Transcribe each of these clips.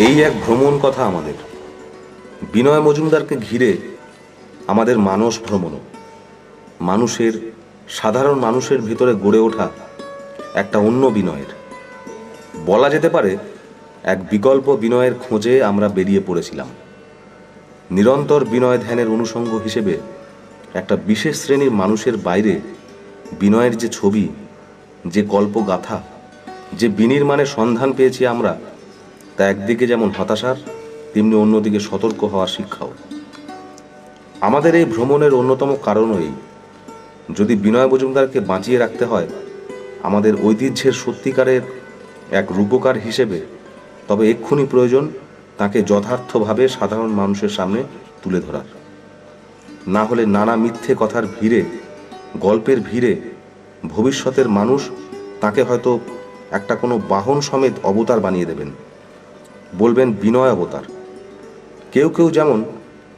এই এক ভ্রমণ কথা আমাদের। বিনয় মজুমদারকে ঘিরে আমাদের মানস ভ্রমণও। মানুষের, সাধারণ মানুষের ভিতরে গড়ে ওঠা একটা অন্য বিনয়ের। বলা যেতে পারে, এক বিকল্প বিনয়ের খোঁজে আমরা বেরিয়ে পড়েছিলাম। নিরন্তর বিনয় ধ্যানের অনুষঙ্গ হিসেবে একটা বিশেষ শ্রেণির মানুষের বাইরে বিনয়ের যে ছবি, যে গল্পগাথা, যে বিনির্মাণের সন্ধান পেয়েছি আমরা তা একদিকে যেমন হতাশার, তেমনি অন্যদিকে সতর্ক হওয়ার শিক্ষাও। আমাদের এই ভ্রমণের অন্যতম কারণও এই, যদি বিনয় মজুমদারকে বাঁচিয়ে রাখতে হয়, আমাদের ঐতিহ্যের সত্যিকারের এক রূপকার হিসেবে, তবে এক্ষুনি প্রয়োজন তাকে যথার্থভাবে সাধারণ মানুষের সামনে তুলে ধরার। না হলে নানা মিথ্যে কথার ভিড়ে, গল্পের ভিড়ে, ভবিষ্যতের মানুষ তাকে হয়তো একটা কোনো বাহন সমেত অবতার বানিয়ে দেবেন। বলবেন বিনয় অবতার। কেউ কেউ যেমন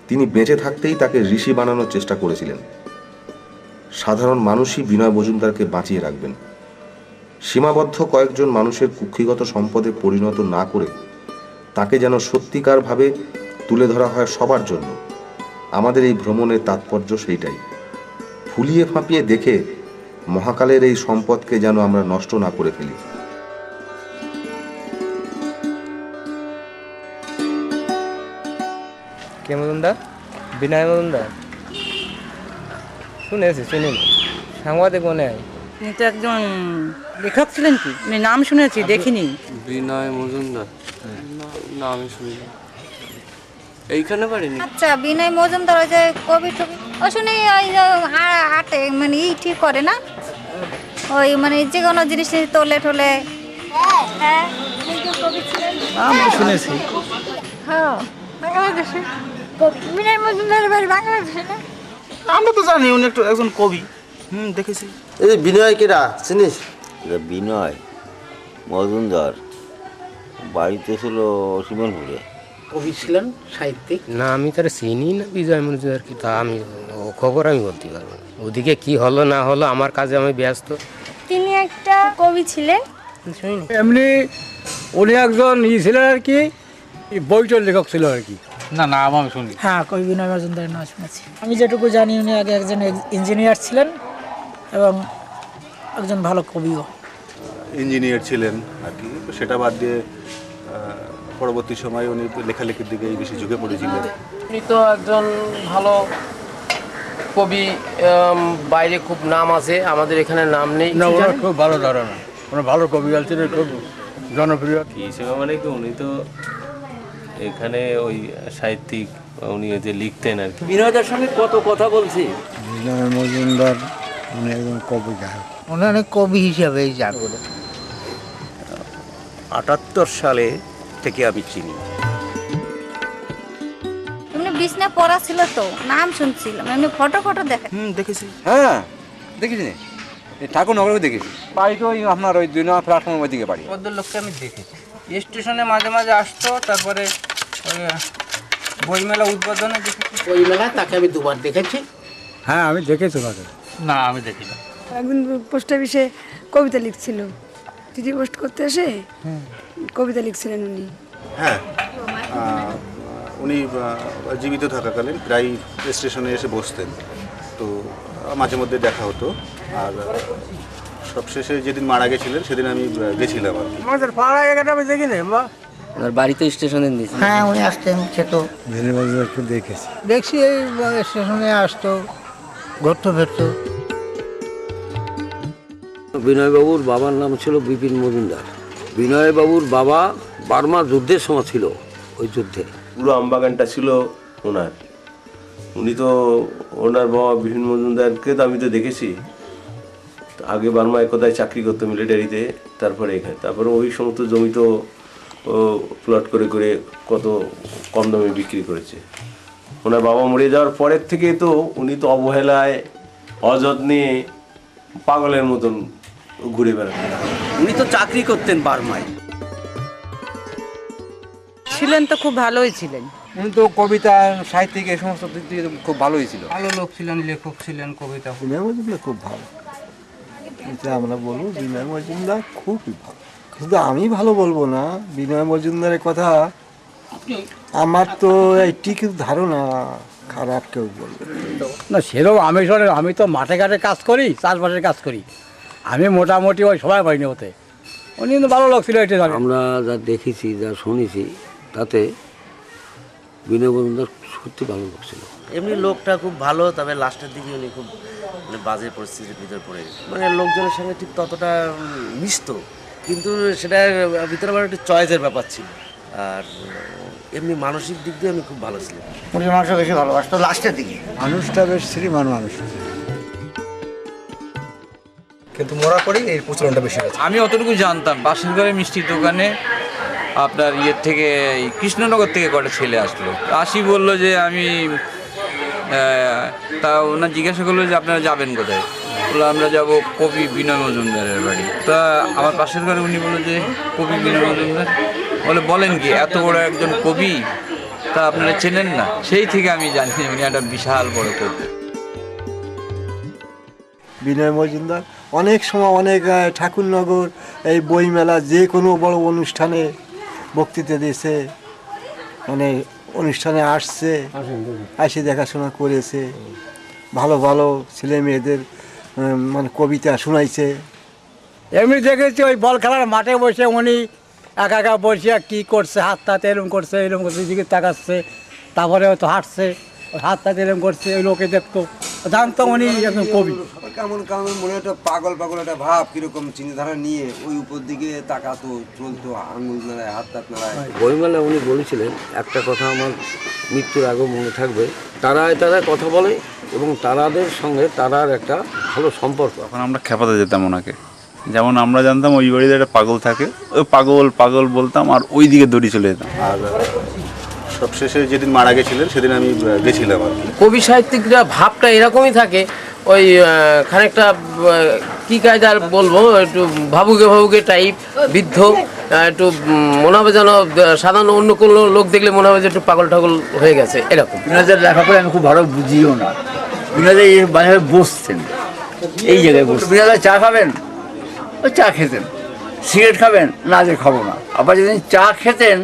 তিনি বেঁচে থাকতেই তাকে ঋষি বানানোর চেষ্টা করেছিলেন। সাধারণ মানুষই বিনয় মজুমদারকে বাঁচিয়ে রাখবেন। সীমাবদ্ধ কয়েকজন মানুষের কুক্ষিগত সম্পদে পরিণত না করে তাকে যেন সত্যিকারভাবে তুলে ধরা হয় সবার জন্য। আমাদের এই ভ্রমণের তাৎপর্য সেইটাই। ফুলিয়ে ফাঁপিয়ে দেখে মহাকালের এই সম্পদকে যেন আমরা নষ্ট না করে ফেলি। কে মজুমদার? বিনয় মজুমদার। শুনেছি শুনিনি। সাংবাদিক মনে হয়। উনি তো একজন লেখক ছিলেন কি? আমি নাম শুনেছি দেখিনি। বিনয় মজুমদার। না, না আমি শুনিনি। এইখানে বাড়িনি আচ্ছা বিনয় মজুমদার ওই যে কবি টবি ও শুনি ওই হা- হাটে মানে ই ঠিক করে না? ওই মানে যে কোনো জিনিস তোলে টোলে হ্যাঁ আমি শুনেছি। হ্যাঁ বাংলাদেশে মজুমদারের বাড়ি বাংলাদেশে না? আমরা তো জানি উনি একটু একজন কবি। হুম দেখেছি। এই যে বিনয় কেরা চিনিস? বিনয় মজুমদার বাড়িতে ছিল শিবনপুরে কবি ছিলেন সাহিত্যিক? না আমি তার চিনি না বিজয় মজুমদার কি তা আমি ও খবর আমি বলতে পারব না। ওদিকে কি হলো না হলো আমার কাজে আমি ব্যস্ত। তিনি একটা কবি ছিলেন। এমনি উনি একজন ই ছিলেন আর কি বইটার লেখক ছিল আর কি। না না আমি শুনি হ্যাঁ কবি বিনয় মজুমদারের নাম শুনেছি। আমি যেটুকু জানি উনি আগে একজন ইঞ্জিনিয়ার ছিলেন এবং একজন ভালো কবিও। ইঞ্জিনিয়ার ছিলেন আর কি সেটা বাদ দিয়ে পরবর্তী সময়ে উনি লেখালেখির দিকে বেশি ঝুঁকে পড়েছিলেন। উনি তো একজন ভালো কবি বাইরে খুব নাম আছে আমাদের এখানে নাম নেই। না ওনার খুব ভালো ধারণা। ওনার ভালো কবি ছিলেন খুব জনপ্রিয়। কি হিসেবে মানে কি উনি তো এখানে ওই সাহিত্যিক উনি ওই যে লিখতেন আর কি। বিনয়দার সঙ্গে কত কথা বলছি? বিনয় মজুমদার উনি একজন কবি গায়ক। উনি অনেক কবি হিসাবেই জানব আটাত্তর সালে থেকে আমি চিনি। এমনি বিছনা পড়া ছিল তো নাম শুনছিলাম এমনি ফটো ফটো দেখে। হুম দেখেছি। হ্যাঁ দেখেছি ঠাকুর নগরে দেখেছি। বাড়ি তো ওই আপনার ওই দুই নম্বর প্ল্যাটফর্মের ওই দিকে বাড়ি। ভদ্রলোককে আমি দেখেছি। স্টেশনে মাঝে মাঝে আসতো তারপরে বইমেলা উদ্বোধনে দেখেছি। ওই মেলায় তাকে আমি দুবার দেখেছি। হ্যাঁ আমি দেখেছি ওনাকে না আমি দেখিনি একদিন পোস্ট অফিসে কবিতা লিখছিল। চিঠি পোস্ট করতে এসে কবিতা লিখছিলেন উনি। হ্যাঁ উনি জীবিত থাকাকালীন প্রায় স্টেশনে এসে বসতেন। তো মাঝে মধ্যে দেখা হতো। আর সবশেষে যেদিন মারা গেছিলেন সেদিন আমি গেছিলাম আর কি। আমাদের পাড়ায় আমি দেখিনি বা এবার বাড়িতে স্টেশনে দিয়েছি হ্যাঁ উনি আসতেন সে তো বিনয় মজুমদারকে দেখেছি। দেখছি এই স্টেশনে আসতো ঘুরতো ফিরতো। বিনয়বাবুর বাবার নাম ছিল বিপিন মজুমদার। বিনয়বাবুর বাবা বার্মা যুদ্ধের সময় ছিল ওই যুদ্ধে। পুরো আমবাগানটা ছিল ওনার। উনি তো ওনার বাবা বিভিন্ন মজুমদারকে তো আমি তো দেখেছি। আগে বার্মায় কোথায় চাকরি করতো মিলিটারিতে তারপরে এখানে। তারপরে ওই সমস্ত জমি তো প্লট করে করে কত কম দামে বিক্রি করেছে। ওনার বাবা মরে যাওয়ার পরের থেকে তো উনি তো অবহেলায় অযত্নে পাগলের মতন ঘুরে বেড়াতেন। উনি তো চাকরি করতেন বার্মায়। ছিলেন তো খুব ভালোই ছিলেন। উনি তো কবিতা সাহিত্যিক এই সমস্ত দিক দিয়ে খুব ভালোই ছিল। ভালো লোক ছিলেন লেখক ছিলেন কবিতা। খুব ভালো। এটা আমরা বলব বিনয় মজুমদার খুবই ভালো। কিন্তু আমি ভালো বলব না বিনয় মজুমদারের কথা আমার তো একটি কিন্তু ধারণা খারাপ কেউ বলবে না। সেরকম আমি শোনে আমি তো মাঠে ঘাটে কাজ করি চাষবাসের কাজ করি। আমি মোটামুটি ওই সবাই পাইনি ওতে। উনি কিন্তু ভালো লোক ছিল এটা আমরা যা দেখেছি যা শুনেছি তাতে বিনয় মজুমদার সত্যি ভালো লোক ছিল। এমনি লোকটা খুব ভালো তবে লাস্টের দিকে উনি খুব মানে বাজে পরিস্থিতির ভিতরে পড়ে গেছে। মানে লোকজনের সঙ্গে ঠিক ততটা মিশতো। কিন্তু সেটা ভিতরে আবার একটু চয়েসের ব্যাপার ছিল। আর এমনি মানসিক দিক দিয়ে আমি খুব ভালো ছিলাম। উনি মানুষটা বেশি ভালোবাসতো লাস্টের দিকে। মানুষটা বেশ শ্রীমান মানুষ। কিন্তু মরা পরেই এই প্রচলনটা বেশি আছে আমি অতটুকু জানতাম পাশের ঘরে মিষ্টির দোকানে আপনার ইয়ের থেকে এই কৃষ্ণনগর থেকে কটা ছেলে আসলো। আসি বলল যে আমি তা ওনার জিজ্ঞাসা করল যে আপনারা যাবেন কোথায়? বলল আমরা যাব কবি বিনয় মজুমদারের বাড়ি। তা আমার পাশের ঘরে উনি বলল যে কবি বিনয় মজুমদার? বলে বলেন কি এত বড় একজন কবি? তা আপনারা চেনেন না? সেই থেকে আমি জানি উনি একটা বিশাল বড় কবি। বিনয় মজুমদার অনেক সময় অনেক ঠাকুরনগর এই বইমেলা যে কোনো বড় অনুষ্ঠানে বক্তৃতা দিয়েছে মানে অনুষ্ঠানে আসছে এসে দেখাশোনা করেছে। ভালো ভালো ছেলে মেয়েদের মানে কবিতা শুনাইছে। এমনি দেখেছি ওই বল খেলার মাঠে বসে উনি একা একা বসে কি করছে হাত তাতে এরম করছে এরম করছে দিকে তাকাচ্ছে, তারপরে হয়তো হাঁটছে হাত তাতে এরম করছে, ওই লোকে দেখতো। জানতো উনি একজন কবি। কেমন কেমন মনে একটা পাগল পাগল একটা ভাব কীরকম চিন্তাধারা নিয়ে ওই উপর দিকে তাকাতো চলতো আঙুল নাড়ায় হাত তাত নাড়ায়। বইমেলা উনি বলেছিলেন একটা কথা আমার মৃত্যুর আগেও মনে থাকবে তারায় তারায় কথা বলে এবং তারাদের সঙ্গে তারার একটা ভালো সম্পর্ক। তখন আমরা খেপাতে যেতাম ওনাকে। যেমন আমরা জানতাম ওই বাড়িতে একটা পাগল থাকে ওই পাগল পাগল বলতাম আর ওই দিকে দড়ি চলে যেতাম। আর সবশেষে যেদিন মারা গেছিলেন সেদিন আমি গেছিলাম আর কি। কবি সাহিত্যিকরা ভাবটা এরকমই থাকে ওই খানিকটা কি কায়দার বলব একটু ভাবুকে ভাবুকে টাইপ বৃদ্ধ একটু মনে হবে যেন সাধারণ অন্য কোনো লোক দেখলে মনে হবে যে একটু পাগল টাগল হয়ে গেছে এরকম। বিনাজের লেখা করে আমি খুব ভালো বুঝিও না। বিনাজে এই বাজারে বসতেন এই জায়গায় বসতেন বিনাজে চা খাবেন? ওই চা খেতেন। সিগারেট খাবেন? না যে খাব না। আবার যেদিন চা খেতেন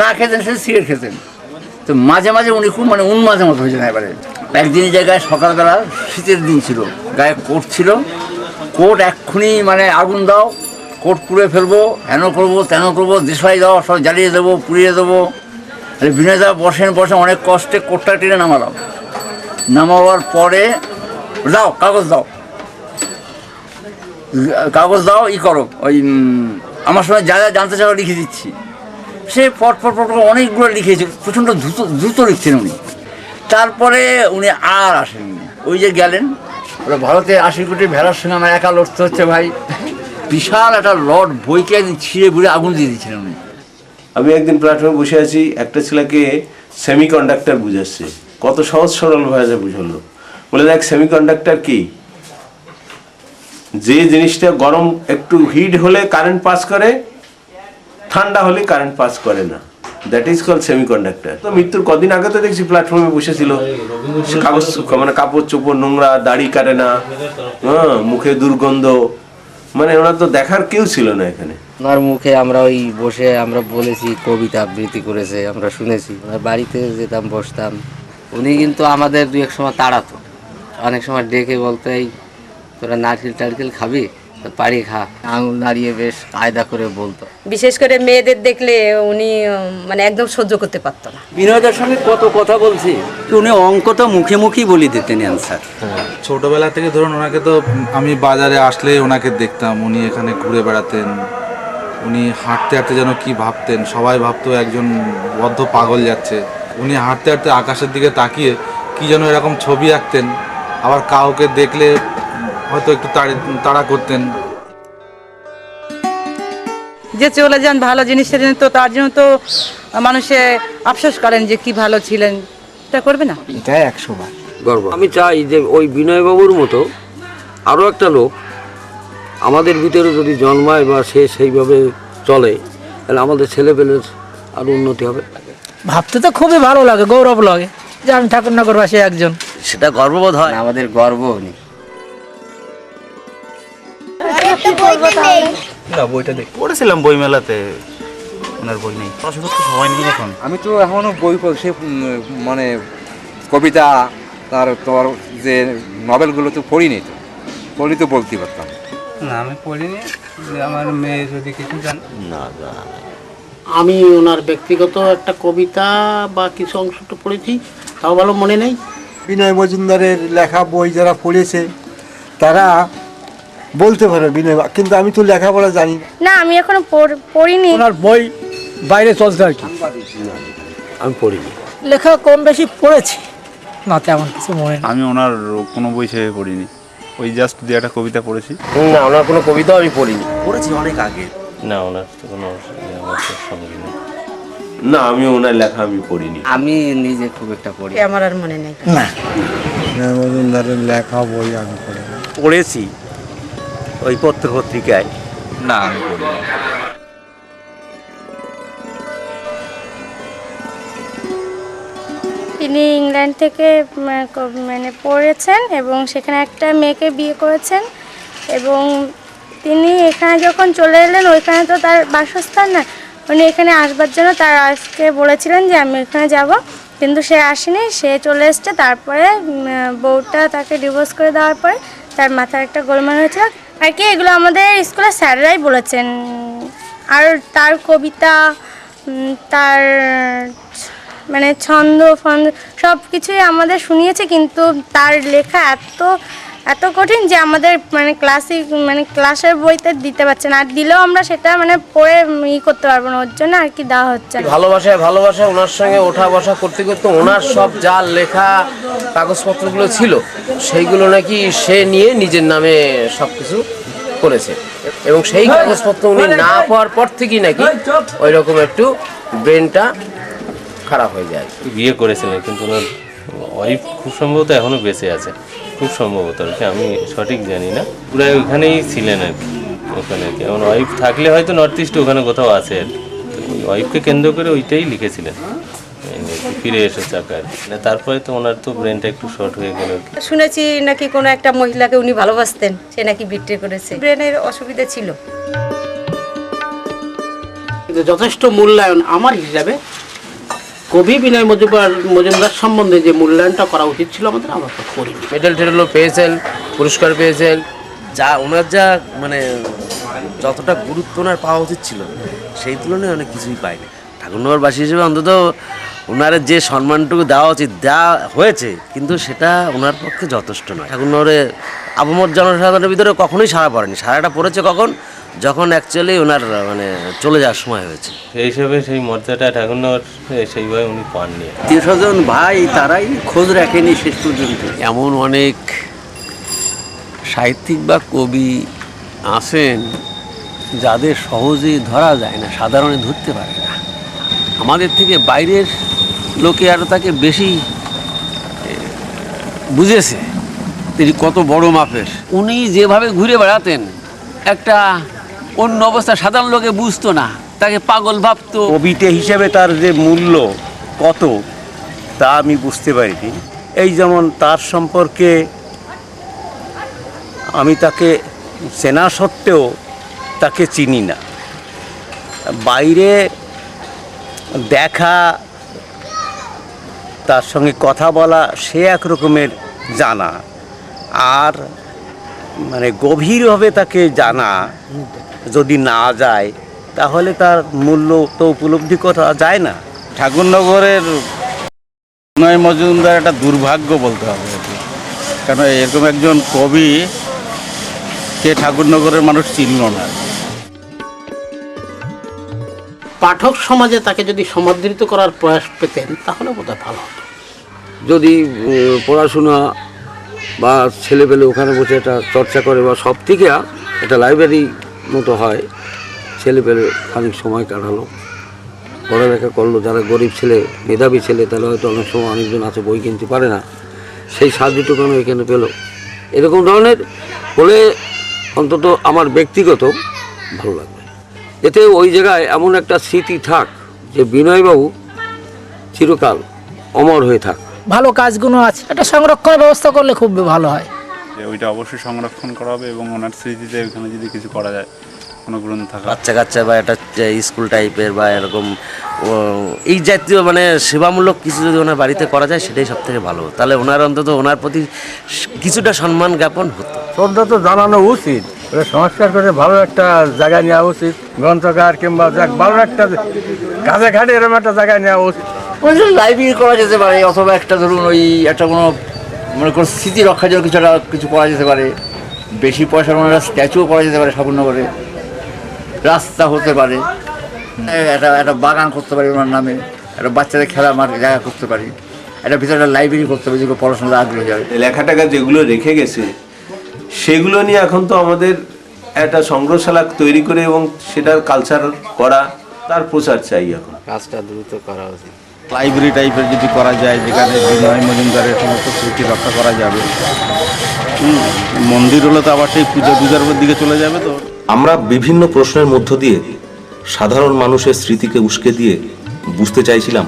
না খেতেন সে সিগারেট খেতেন তো মাঝে মাঝে উনি খুব মানে উন্মাদের মতো হয়েছেন এবারে। একদিন এই জায়গায় সকালবেলা শীতের দিন ছিল, গায়ে কোট ছিল। কোট এক্ষুনি মানে আগুন দাও, কোট পুড়ে ফেলব, হেন করব, তেন করব দেশাই দাও, সব জ্বালিয়ে দেবো, পুড়িয়ে দেবো। আরে বিনয় দা বসেন বসে অনেক কষ্টে কোটটা টেনে নামালাম। নামাবার পরে, দাও, কাগজ দাও। কাগজ দাও, ই করো, ওই আমার সময় যা যা জানতে চাও লিখে দিচ্ছি। সে পট পট করে অনেকগুলো লিখেছে, প্রচণ্ড দ্রুত দ্রুত লিখছেন উনি। তারপরে উনি আর আসেননি ওই যে গেলেন ওরা ভারতে আশি কোটি ভেড়ার সঙ্গে আমার একা লড়তে হচ্ছে ভাই। বিশাল একটা লট বইকে একদিন ছিঁড়ে বুড়ে আগুন দিয়ে দিচ্ছিলেন উনি। আমি একদিন প্ল্যাটফর্মে বসে আছি, একটা ছেলেকে সেমি কন্ডাক্টর বুঝাচ্ছে। কত সহজ সরল ভাষা বুঝালো। বলে, দেখ সেমি কন্ডাক্টর কি? যে জিনিসটা গরম একটু হিট হলে কারেন্ট পাস করে ঠান্ডা হলে কারেন্ট পাস করে না। That is call semiconductor তো মৃত্যুর কদিন আগে তো দেখছি প্ল্যাটফর্মে বসেছিল। কাগজ মানে কাপড় চোপড় নোংরা দাড়ি কাটে না। হ্যাঁ মুখে দুর্গন্ধ। মানে ওনার তো দেখার কেউ ছিল না এখানে। ওনার মুখে আমরা ওই বসে আমরা বলেছি কবিতা আবৃত্তি করেছে আমরা শুনেছি। ওনার বাড়িতে যেতাম বসতাম। উনি কিন্তু আমাদের দু এক সময় তাড়াতো। অনেক সময় ডেকে বলতো এই তোরা নারকেল টারকেল খাবি? পারি খা। আঙুল নাড়িয়ে বেশ কায়দা করে বলতো। বিশেষ করে মেয়েদের দেখলে উনি মানে একদম সহ্য করতে পারতো না। বিনয়দার সঙ্গে কত কথা বলছি? উনি অঙ্ক তো মুখে মুখেই বলে দিতেন অ্যান্সার ছোটবেলা থেকে ধরুন ওনাকে তো আমি বাজারে আসলে ওনাকে দেখতাম উনি এখানে ঘুরে বেড়াতেন উনি হাঁটতে হাঁটতে যেন কি ভাবতেন সবাই ভাবতো একজন বদ্ধ পাগল যাচ্ছে। উনি হাঁটতে হাঁটতে আকাশের দিকে তাকিয়ে কি যেন এরকম ছবি আঁকতেন আবার কাউকে দেখলে হয়তো একটু তাড়ি তাড়া করতেন। যে চলে যান ভালো জিনিসের জন্য তো তার জন্য তো মানুষে আফসোস করেন যে কি ভালো ছিলেন। এটা করবে না? এটা একশো বার। গর্ব। আমি চাই যে ওই বিনয়বাবুর মতো আরও একটা লোক আমাদের ভিতরে যদি জন্মায় বা সে সেইভাবে চলে তাহলে আমাদের ছেলেপেলের আরও উন্নতি হবে। ভাবতে তো খুবই ভালো লাগে গৌরব লাগে। যে আমি ঠাকুরনগরবাসী একজন। সেটা গর্ববোধ হয়। আমাদের গর্ব না বইটা দেখ। পড়েছিলাম বই মেলাতে ওনার বই নেই। পড়াশোনা তো সময় নেই এখন। আমি তো এখনও বই পড়- সে মানে কবিতা তার তোর যে নভেলগুলো তো পড়িনি তো। পড়ি তো বলতে পারতাম। না আমি পড়িনি। আমার মেয়ে যদি কিছু জান। না আমি ওনার ব্যক্তিগত একটা কবিতা বা কিছু অংশটা পড়েছি তাও ভালো মনে নেই। বিনয় মজুমদারের লেখা বই যারা পড়েছে তারা বলতে পারে বিনয় কিন্তু আমি তো লেখাপড়া জানি না। না আমি এখনও পড়িনি। ওনার বই বাইরে চলছে আর কি। আমি পড়িনি। লেখা কম বেশি পড়েছি। না তেমন কিছু মনে নেই। আমি ওনার কোনো বই সেভাবে পড়িনি। ওই জাস্ট দু একটা কবিতা পড়েছি। না ওনার কোনো কবিতা আমি পড়িনি। পড়েছি অনেক আগে। না ওনার তো কোনো আমার তো সঙ্গে নেই। না আমি ওনার লেখা আমি পড়িনি। আমি নিজে খুব একটা পড়ি আমার আর মনে নেই। না। লেখা বই আমি পড়েছি। ওই পত্র পত্রিকায় না আমি করি না। তিনি ইংল্যান্ড থেকে উম, ক- মানে পড়েছেন এবং সেখানে একটা মেয়েকে বিয়ে করেছেন এবং তিনি এখানে যখন চলে এলেন ওইখানে তো তার বাসস্থান না উনি এখানে আসবার জন্য তার আজকে বলেছিলেন যে আমি এখানে যাব কিন্তু সে আসেনি সে চলে এসছে তারপরে উম, বউটা তাকে ডিভোর্স করে দেওয়ার পরে তার মাথার একটা গোলমাল হয়েছিল আর কি, এগুলো আমাদের স্কুলের স্যাররাই বলেছেন। আর তার কবিতা তার মানে ছন্দ, ফন্দ সব কিছুই আমাদের শুনিয়েছে, কিন্তু তার লেখা এত এত কঠিন যে আমাদের মানে ক্লাসিক মানে ক্লাসের বইতে দিতে পারছে না। আর দিলেও আমরা সেটা মানে পড়ে ই করতে পারব না ওর জন্য আর কি দেওয়া হচ্ছে ভালোবাসায় ভালোবাসায় ওনার সঙ্গে ওঠা বসা করতে করতে ওনার সব যা লেখা কাগজপত্রগুলো ছিল সেইগুলো নাকি সে নিয়ে নিজের নামে সব কিছু করেছে। এবং সেই কাগজপত্র উনি না পাওয়ার পর থেকেই নাকি ওই রকম একটু ব্রেনটা খারাপ হয়ে যায়। বিয়ে করেছিলেন কিন্তু ওনার ওয়াইফ খুব সম্ভবত এখনও বেঁচে আছে। খুব সম্ভবত আর কি আমি সঠিক জানি না। পুরাই ওইখানেই ছিলেন আর কি ওখানে আর কি। আমার ওয়াইফ থাকলে হয়তো নর্থ ইস্টে ওখানে কোথাও আছে আর ওই ওয়াইফকে কেন্দ্র করে ওইটাই লিখেছিলেন। ফিরে এসে চাকা আর কি। না, তারপরে তো ওনার তো ব্রেনটা একটু শর্ট হয়ে গেল শুনেছি নাকি কোনো একটা মহিলাকে উনি ভালোবাসতেন সে নাকি বিক্রি করেছে। ব্রেনের অসুবিধা ছিল। কিন্তু যথেষ্ট মূল্যায়ন আমার হিসাবে কবি বিনয় মজুমদার মজুমদার সম্বন্ধে যে মূল্যায়নটা করা উচিত ছিল আমাদের, আমরা তো করিনি মেডেল টেডেলও পেয়েছেন, পুরস্কার পেয়েছেন। যা ওনার যা মানে যতটা গুরুত্ব ওনার পাওয়া উচিত ছিল, সেই তুলনায় অনেক কিছুই পাইনি। ঠাকুরনগরবাসী হিসেবে অন্তত ওনার যে সম্মানটুকু দেওয়া উচিত দেওয়া হয়েছে, কিন্তু সেটা ওনার পক্ষে যথেষ্ট নয়। ঠাকুরনগরে আবমর জনসাধারণের ভিতরে কখনোই সাড়া পড়েনি। সারাটা পড়েছে কখন? যখন অ্যাকচুয়ালি ওনার মানে চলে যাওয়ার সময় হয়েছে। সেই হিসেবে সেই মর্যাদা ঠাকুরনগর সেইভাবে উনি পাননি। আত্মীয় স্বজন ভাই তারাই খোঁজ রাখেনি শেষ পর্যন্ত। এমন অনেক সাহিত্যিক বা কবি আছেন যাদের সহজে ধরা যায় না সাধারণে ধরতে পারে না। আমাদের থেকে বাইরের লোকে আরও তাকে বেশি বুঝেছে তিনি কত বড় মাপের। উনি যেভাবে ঘুরে বেড়াতেন একটা অন্য অবস্থা, সাধারণ লোকে বুঝতো না, তাকে পাগল ভাবতো। কবিতে হিসেবে তার যে মূল্য কত, তা আমি বুঝতে পারিনি। এই যেমন তার সম্পর্কে আমি তাকে চেনা সত্ত্বেও তাকে চিনি না। বাইরে দেখা, তার সঙ্গে কথা বলা, সে এক রকমের জানা। আর মানে গভীরভাবে তাকে জানা যদি না যায় তাহলে তার মূল্য তো উপলব্ধি করা যায় না। ঠাকুরনগরের বিনয় মজুমদার একটা দুর্ভাগ্য বলতে হবে আর কি কারণ এরকম একজন কবি কে ঠাকুরনগরের মানুষ চিনল না। পাঠক সমাজে তাকে যদি সমাদৃত করার প্রয়াস পেতেন তাহলে বোধহয় ভালো হতো। যদি পড়াশোনা বা ছেলে পেলে ওখানে বসে একটা চর্চা করে বা সব থেকে একটা লাইব্রেরি মতো হয়। ছেলে পেলে খানিক সময় কাটালো। পড়ালেখা করল, যারা গরিব ছেলে, মেধাবী ছেলে তাহলে হয়তো অনেক সময় অনেকজন আছে, বই কিনতে পারে না। সেই সাহায্যটুকুনো এখানে পেল। এরকম ধরনের হলে অন্তত আমার ব্যক্তিগত ভালো লাগবে। এতে ওই জায়গায় এমন একটা স্মৃতি থাক যে বিনয়বাবু চিরকাল অমর হয়ে থাক। ভালো কাজগুলো আছে। এটা সংরক্ষণের ব্যবস্থা করলে খুব ভালো হয়। যে ওইটা অবশ্যই সংরক্ষণ করা হবে এবং ওনার স্মৃতিতে ওখানে যদি কিছু করা যায় কোনো গ্রন্থাগার বাচ্চা কাচ্চা বা একটা যে স্কুল টাইপের বা এরকম ও, এই জাতীয় মানে সেবামূলক কিছু যদি ওনার বাড়িতে করা যায় সেটাই সব থেকে ভালো। তাহলে ওনার অন্তত ওনার প্রতি কিছুটা সম্মান জ্ঞাপন হতো। শ্রদ্ধা তো জানানো উচিত। ওটা সংস্কার করে ভালো একটা জায়গা নেওয়া উচিত। গ্রন্থকার কিংবা যাক ভালো একটা কাজে ঘাটে এরকম একটা জায়গা নেওয়া উচিত। লাইব্রেরি করা যেতে পারে অথবা একটা ধরুন ওই একটা কোনো মনে করুন স্মৃতি রক্ষার জন্য কিছু একটা কিছু করা যেতে পারে বেশি পয়সার একটা স্ট্যাচুও করা যেতে পারে সম্পূর্ণ করে রাস্তা হতে পারে। একটা একটা বাগান করতে পারি ওনার নামে একটা বাচ্চাদের খেলার মাঠ জায়গা করতে পারি। একটা ভিতরে একটা লাইব্রেরি করতে পারি যেগুলো পড়াশোনার আগ্রহী হয়। লেখাটাকা যেগুলো রেখে গেছে সেগুলো নিয়ে এখন তো আমাদের একটা সংগ্রহশালা তৈরি করে এবং সেটার কালচার করা তার প্রচার চাই এখন। কাজটা দ্রুত করা উচিত। লাইব্রেরি টাইপের যদি করা যায়, যেখানে বিনয় মজুমদারের সমস্ত স্মৃতি রক্ষা করা যাবে। মন্দির হলে তো আবার সেই পুজো টুজার দিকে চলে যাবে তো। আমরা বিভিন্ন প্রশ্নের মধ্য দিয়ে সাধারণ মানুষের স্মৃতিকে উস্কে দিয়ে বুঝতে চাইছিলাম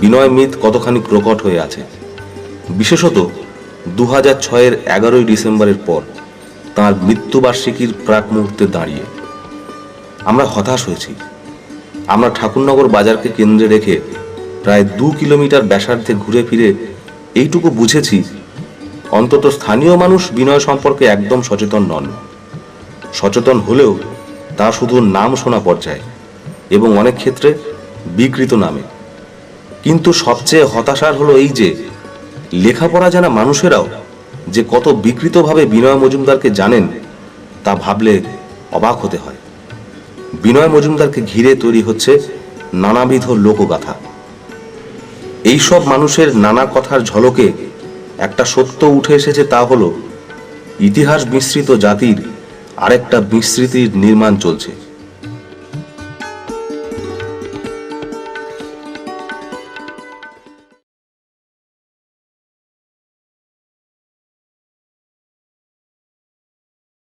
বিনয় মিথ কতখানি প্রকট হয়ে আছে। বিশেষত দু হাজার ছয়ের এগারোই ডিসেম্বরের পর তাঁর মৃত্যুবার্ষিকীর প্রাক মুহূর্তে দাঁড়িয়ে। আমরা হতাশ হয়েছি। আমরা ঠাকুরনগর বাজারকে কেন্দ্রে রেখে প্রায় দু কিলোমিটার ব্যাসার্ধে ঘুরে ফিরে এইটুকু বুঝেছি, অন্তত স্থানীয় মানুষ বিনয় সম্পর্কে একদম সচেতন নন। সচেতন হলেও তা শুধু নাম শোনা পর্যায়ে এবং অনেক ক্ষেত্রে বিকৃত নামে। কিন্তু সবচেয়ে হতাশার হলো এই যে, লেখাপড়া জানা মানুষেরাও যে কত বিকৃতভাবে বিনয় মজুমদারকে জানেন, তা ভাবলে অবাক হতে হয়। বিনয় মজুমদারকে ঘিরে তৈরি হচ্ছে নানাবিধ লোকগাথা। এইসব মানুষের নানা কথার ঝলকে একটা সত্য উঠে এসেছে তা হলো, ইতিহাস মিশ্রিত জাতির আরেকটা বিস্মৃতির নির্মাণ চলছে।